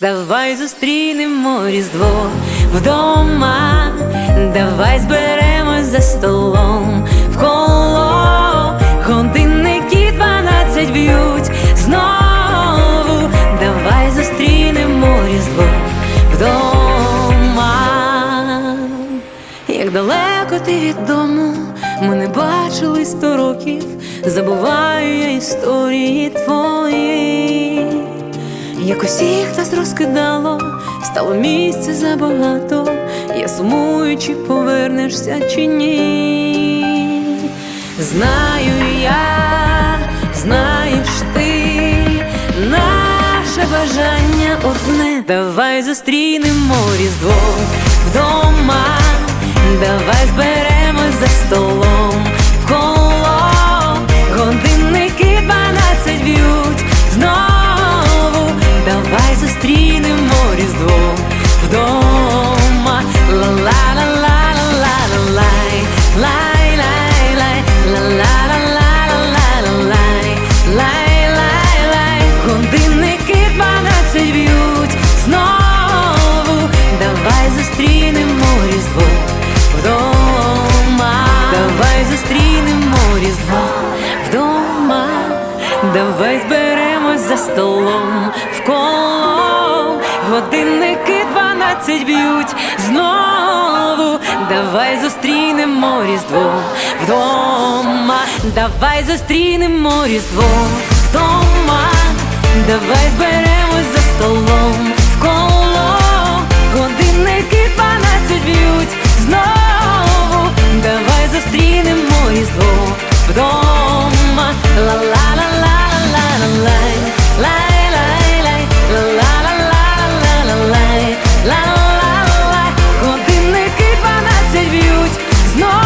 Давай зустрінемо різдво вдома, давай зберемось за столом в коло, годинники дванадцять б'ють знову, давай зустрінемо різдво вдома. Як далеко ти від дому, ми не бачили сто років, забуваю я історії твої. Як усіх нас розкидало, стало місця забагато, я сумую, чи повернешся, чи ні. Знаю я, знаєш ти, наше бажання одне. Давай зустрінемо різдво вдома, давай зберемось за столом зустрінемо різдво вдома. Ла-ла-ла-ла-ла-ла-лай, лай-лай-лай, ла-ла-ла-ла-ла-ла-лай, лай-лай-лай, годинники дванадцять б'ють знову, давай зустрінемо різдво вдома, давай зустрінемо різдво вдома, давай зберемось за столом в коло, годинники дванадцять б'ють. Знову, давай зустрінемо різдво. Вдома, давай зустрінемо різдво. Вдома, давай зберемось за столом. В коло, годинники дванадцять б'ють. Знову, давай зустрінемо різдво. Вдома, ла-ла-ла-ла. No.